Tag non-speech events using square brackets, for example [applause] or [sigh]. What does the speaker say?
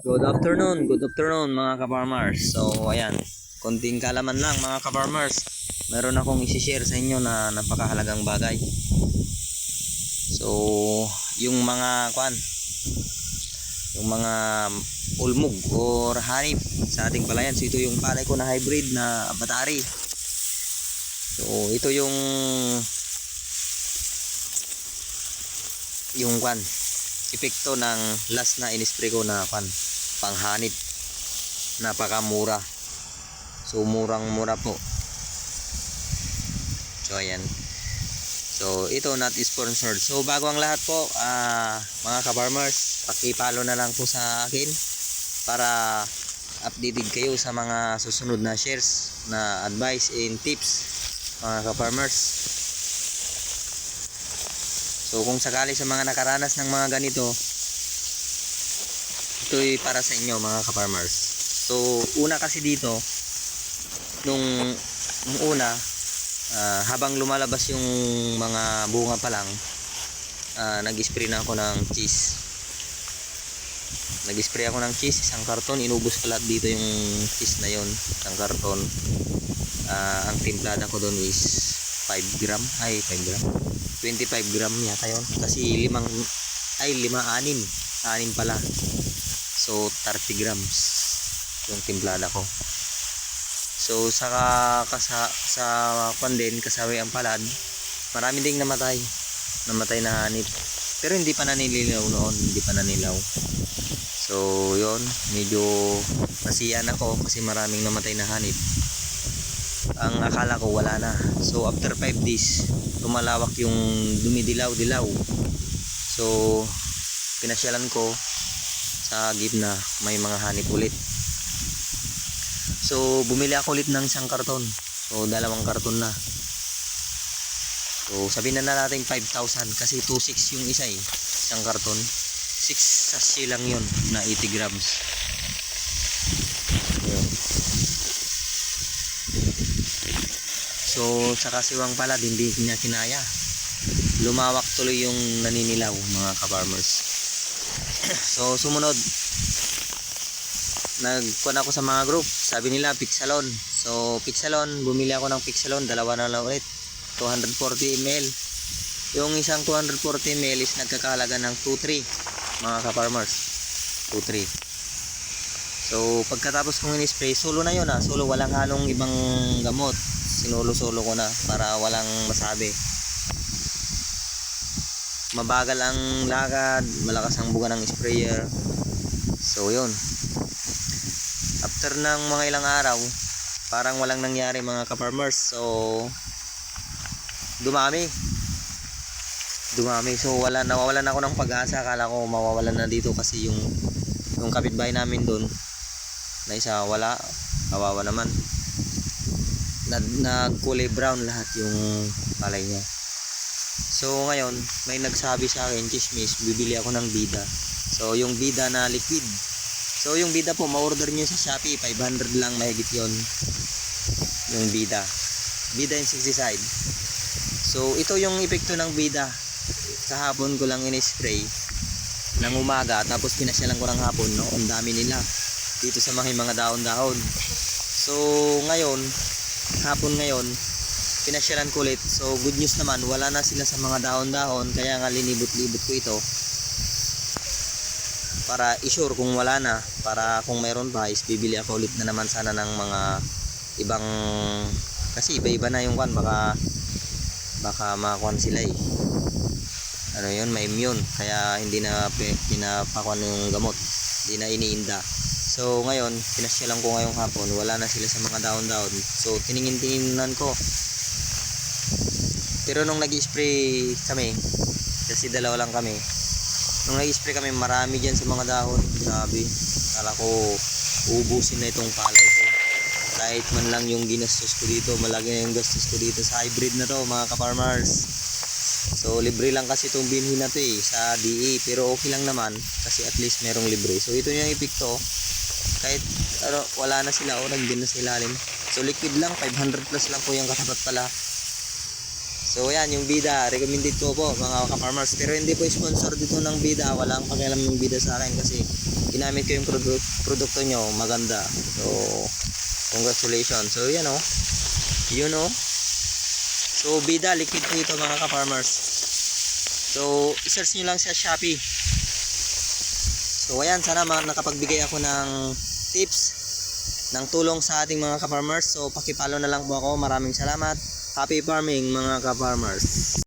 Good afternoon, good afternoon mga ka-farmers. So, ayan, konting kalaman lang mga ka-farmers. Meron akong isi-share sa inyo na napakahalagang bagay. So, yung mga kwan, yung mga ulmog or hanip sa ating palayan. So, ito yung palay ko na hybrid na batari. So, ito yung yung kwan, epekto ng last na inispray ko na kwan, panghanip. Napakamura. So murang mura po. So ayan. So ito not sponsored. So bago ang lahat po, ah mga ka-farmers, paki-follow na lang po sa akin para updated kayo sa mga susunod na shares na advice and tips mga ka-farmers. So kung sakali sa mga nakaranas ng mga ganito, ito'y para sa inyo mga ka-farmers. So una kasi dito, nung, nung una, ah, habang lumalabas yung mga bunga pa lang, ah, nag-spray na ako ng cheese. Nag-spray ako ng cheese, isang karton, inubos ko lahat dito yung cheese na yon isang karton. Ah, ang timplada ko doon is 5 gram, ay 5 gram. 25 gram yata yun. Kasi limang, ay lima, anim. Anim pala. So, 30 grams yung timplada ko. So, sa, kasa, sa kwan din, kasawi ang palad, marami ding namatay. Namatay na hanip. Pero hindi pa nanililaw noon. Hindi pa nanilaw. So, yon Medyo nasiyan ako kasi maraming namatay na hanip. Ang akala ko wala na. So, after 5 days, lumalawak yung dumidilaw-dilaw. So, pinasyalan ko sa gitna may mga hanip ulit. So, bumili ako ulit ng isang karton. So, dalawang karton na. So, sabihin na na natin 5,000 kasi 2,600 yung isa eh. Isang karton. 6 sachet lang yun na 80 grams. So, sa kasiwang pala, hindi niya kinaya. Lumawak tuloy yung naninilaw, mga ka-farmers. [clears throat] so, sumunod. Nagkuhan ako sa mga group. Sabi nila, Pixalon. So, Pixalon, bumili ako ng Pixalon. Dalawa na lang ulit. 240 ml. Yung isang 240 ml is nagkakalaga ng 2-3, mga ka-farmers. 2-3. So, pagkatapos kong in-spray, solo na yun ah. Solo, walang halong ibang gamot. Sinulo-solo ko na para walang masabi. Mabagal ang lakad, malakas ang buga ng sprayer. So, yun. After ng mga ilang araw, parang walang nangyari mga ka-farmers. So, dumami. Dumami. So, wala, nawawalan ako ng pag-asa. Akala ko mawawalan na dito kasi yung yung kapitbahay namin doon na isa wala kawawa naman nagkulay brown lahat yung palay niya. So ngayon may nagsabi sa akin chismis bibili ako ng bida. So yung bida na liquid. So yung bida po ma-order niyo sa Shopee 500 lang mahigit yon yung bida. Bida insecticide so ito yung epekto ng bida. Kahapon ko lang in-spray ng umaga tapos pinasyalan ko ng hapon no? Ang dami nila. Dito sa mga mga daon-daon. So ngayon hapon ngayon pinasyalan ko ulit. So good news naman wala na sila sa mga daon-daon kaya nga linibot-libot ko ito. Para i-sure kung wala na para kung mayroon pa is bibili ako ulit na naman sana ng mga ibang kasi iba-iba na yung kwan baka baka makakuan sila eh. Ano yun may immune kaya hindi na pinapakuan yung gamot. Hindi na iniinda so ngayon pinasyalan ko ngayong hapon. Wala na sila sa mga daon-daon so tiningin-tinginan ko. Pero nung nag-spray kami kasi dalawa lang kami nung nag-spray kami marami dyan sa mga dahon. Grabe. Kala ko ubusin na itong palay ko. Kahit man lang yung ginastos ko dito malaki na yung gastos ko dito sa hybrid na to mga ka-farmers. So libre lang kasi itong binhi na to eh sa DE pero okay lang naman kasi at least merong libre. So ito yung epekto kahit ano, wala na sila o nandiyan na sa ilalim. So liquid lang 500 plus lang po yung katapat pala. So yan, yung bida, recommended ko po mga ka-farmers. Pero hindi po sponsor dito ng bida. Walang pakialam yung bida sa akin kasi ginamit ko yung produ- produkto nyo, maganda. So, congratulations. So yan o. Yun o. So bida, liquid po ito mga ka-farmers. So, isearch nyo lang sa Shopee. So ayan, sana nakapagbigay ako ng tips ng tulong sa ating mga ka-farmers. So pakipalo na lang po ako. Maraming salamat. Happy farming mga ka-farmers.